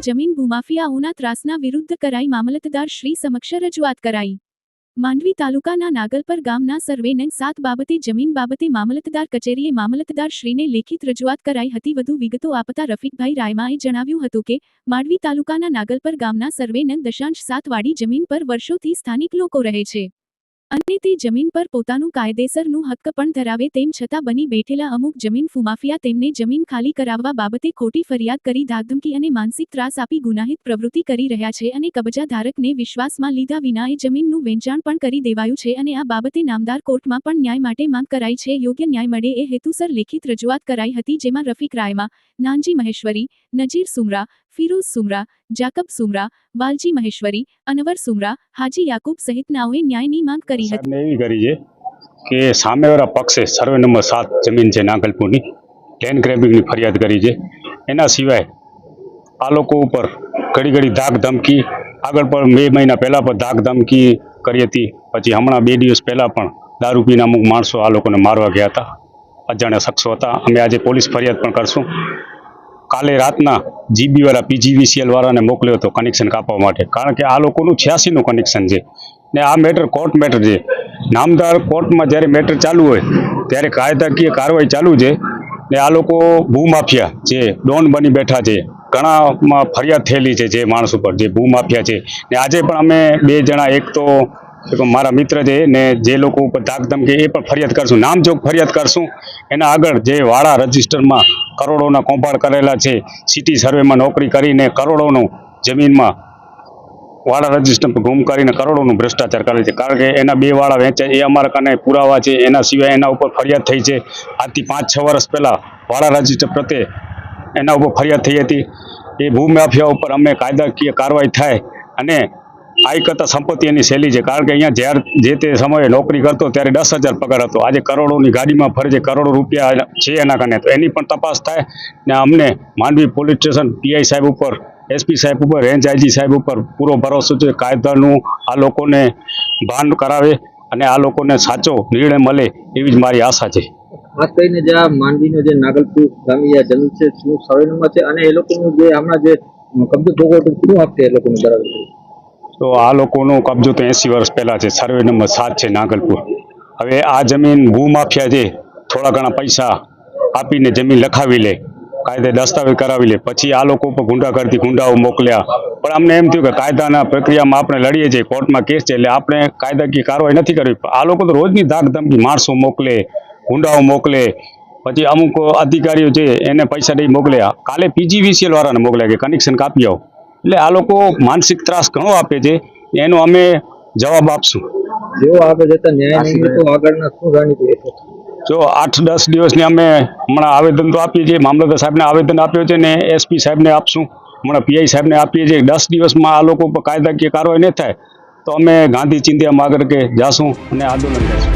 નાગલપુરમાં જમીન ભૂમાફિયાઓના ત્રાસના વિરુદ્ધ કરાઈ મામલતદાર શ્રી સમક્ષ રજૂઆત કરાઈ. માંડવી તાલુકાના નાગલપર ગામના સર્વે સાત બાબતે જમીન બાબતે મામલતદાર કચેરીએ મામલતદાર શ્રીને લેખિત રજૂઆત કરાઈ હતી. વધુ વિગતો આપતા રફીકભાઈ રાયમાએ જણાવ્યું હતું કે, માંડવી તાલુકાના નાગલપર ગામના સર્વે દશાંશ સાત વાડી જમીન પર વર્ષોથી સ્થાનિક લોકો રહે છે. અને તે જમીન પર પોતાનું કાયદેસરનું હક્ક પણ ધરાવે તેમ છતાં બની બેઠેલા અમુક જમીન ફુમાફિયા તેમને જમીન ખાલી કરાવવા બાબતે ખોટી ફરિયાદ કરી ધાકધમકી અને માનસિક ત્રાસ આપી ગુનાહિત પ્રવૃત્તિ કરી રહ્યા છે અને કબજાધારકને વિશ્વાસમાં લીધા વિના એ જમીનનું વેચાણ પણ કરી દેવાયું છે અને આ બાબતે નામદાર કોર્ટમાં પણ ન્યાય માટે માંગ કરાઈ છે. યોગ્ય ન્યાય મળે એ હેતુસર લેખિત રજૂઆત કરાઈ હતી જેમાં રફીક રાયમા, નાનજી મહેશ્વરી, નજીર સુમરા ફિરોઝ સુમરા, જાકબ સુમરા, વાલજી મહેશ્વરી, અનવર સુમરા, હાજી યાકુબ સહિતનાઓએ ન્યાયની માંગ કરી હતી. એવી કરી છે કે સામેવાળા પક્ષે સર્વે નંબર સાત જમીન છે નાગલપુરની લેન્ડ ગ્રેબિંગની ફરિયાદ કરી છે. એના સિવાય આ લોકો ઉપર ઘડી ઘડી ધાક ધમકી, આગળ પણ બે મહિના પહેલાં પણ ધાક ધમકી કરી હતી. પછી હમણાં બે દિવસ પહેલાં પણ દારૂ પીના અમુક માણસો આ લોકોને મારવા ગયા હતા. અજાણ્યા શખ્સો હતા. અમે આજે પોલીસ ફરિયાદ પણ કરશું. કાલે રાતના જીબી વાળા પીજીવીસીએલ વાળાને મોકલ્યો હતો કનેક્શન કાપવા માટે. કારણ કે આ લોકોનું છ્યાસીનું કનેક્શન છે. ને આ મેટર કોર્ટ મેટર છે. નામદાર કોર્ટમાં જ્યારે મેટર ચાલુ હોય, ત્યારે કાયદાકીય કાર્યવાહી ચાલુ છે. ને આ લોકો ભૂમાફિયા જે ડોન બની બેઠા છે, ઘણામાં ફરિયાદ થયેલી છે જે માણસ ઉપર, જે ભૂમાફિયા છે. ને આજે પણ અમે બે જણા, એક તો મારા મિત્ર છે ને જે લોકો ઉપર ધમકી એ પણ ફરિયાદ કરશું. નામજોગ ફરિયાદ કરશું, એના આગળ જે વાળા રજિસ્ટરમાં કરોડોના કૌભાંડ કરેલા છે, સિટી સર્વેમાં નોકરી કરીને કરોડોનું જમીનમાં વાળા રજિસ્ટર પર ગુમ કરીને કરોડોનું ભ્રષ્ટાચાર કરે છે. કારણ કે એના બે વાળા વેચાય, એ અમારા કાને પુરાવા છે, એના સિવાય એના ઉપર ફરિયાદ થઈ છે. આજથી પાંચ છ વર્ષ પહેલાં વાળા રજિસ્ટર પ્રત્યે એના ઉપર ફરિયાદ થઈ હતી. એ ભૂમાફિયા ઉપર અમે કાયદાકીય કાર્યવાહી થાય અને આય કરતા સંપત્તિ એની સહેલી છે. કારણ કે અહીંયા જ્યારે જે તે સમયે નોકરી કરતો ત્યારે દસ હજાર પગાર હતો. આજે કરોડોની ગાડીમાં ફરે છે, કરોડો રૂપિયા છે એના કારણે. તો એની પણ તપાસ થાય ને અમને માંડવી પોલીસ સ્ટેશન પીઆઈ સાહેબ ઉપર, એસપી સાહેબ ઉપર, રેન્જ આઈજી સાહેબ ઉપર પૂરો ભરોસો છે. કાયદાનું આ લોકોને ભાન કરાવે અને આ લોકોને સાચો નિર્ણય મળે એવી જ મારી આશા છે. ખાસ કરીને જે આ માંડવીનો જે નાગલપુર ગામી જમીન છે, શું સર્વે છે અને એ લોકોનું જે હમણાં જે કબજો ભોગવટું શું આપશે એ લોકોનું બરાબર? તો આ લોકોનો કબજો તો એંસી વર્ષ પહેલાં છે. સર્વે નંબર સાત છે નાગલપુર. હવે આ જમીન ભૂમાફિયા છે. થોડા ઘણા પૈસા આપીને જમીન લખાવી લે. કાયદે દસ્તાવેજ કરાવી લે. પછી આ લોકો ઉપર ગુંડાગર્દી ગુંડાઓ મોકલ્યા. પણ અમને એમ થયું કે કાયદાના પ્રક્રિયામાં આપણે લડીએ છીએ. કોર્ટમાં કેસ છે એટલે આપણે કાયદાકીય કાર્યવાહી નથી કરવી. આ લોકો તો રોજની ધાક ધમકી માણસો મોકલે, ગુંડાઓ મોકલે. પછી અમુક અધિકારીઓ છે એને પૈસા દઈ મોકલ્યા. કાલે પીજીવીસીએલ વાળાને મોકલ્યા કે કનેક્શન કાપી આવો. એટલે આ લોકો માનસિક ત્રાસ ઘણો આપે છે એનો અમે જવાબ આપશું. જેવો આગળ જતા ન્યાય નહીં તો આગળના શું રણનીતિ જો આઠ દસ દિવસની અમે હમણાં આવેદન તો આપીએ છીએ મામલતદાર સાહેબને આવેદન આપ્યો છે ને એસપી સાહેબને આપશું હમણાં પીઆઈ સાહેબને આપીએ છીએ. દસ દિવસમાં આ લોકો પર કાયદાકીય કાર્યવાહી નહીં થાય તો અમે ગાંધી ચિંધ્યામાં આગળ કે જાશું અને આંદોલન કરીશું.